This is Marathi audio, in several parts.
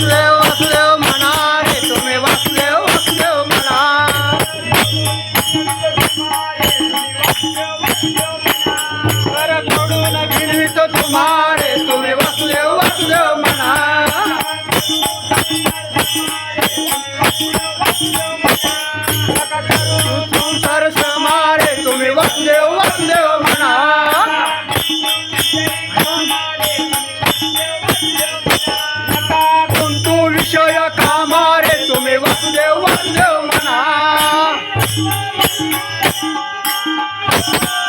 वासुदेव वासुदेव म्हणा रे तुम्ही वासुदेव वासुदेव म्हणा. Thank you.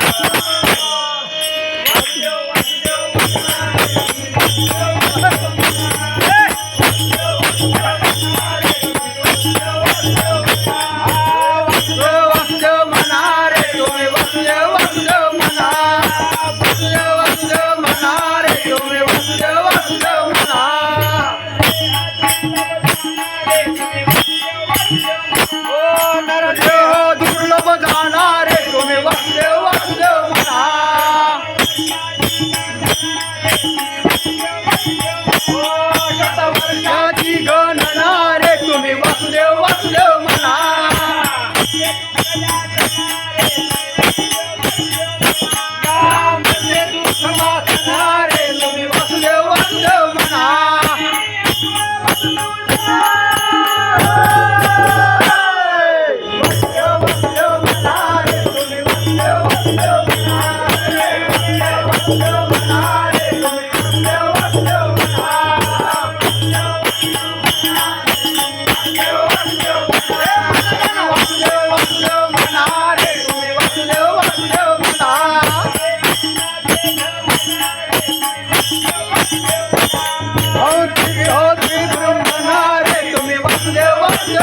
गणना रे तुम्ही वासुदेव वासुदेव म्हणा.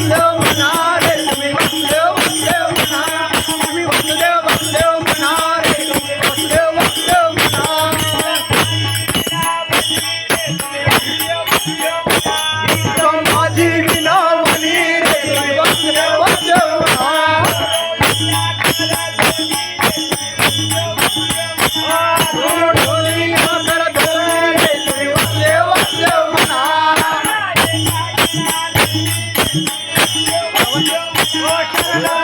no, no. Krishna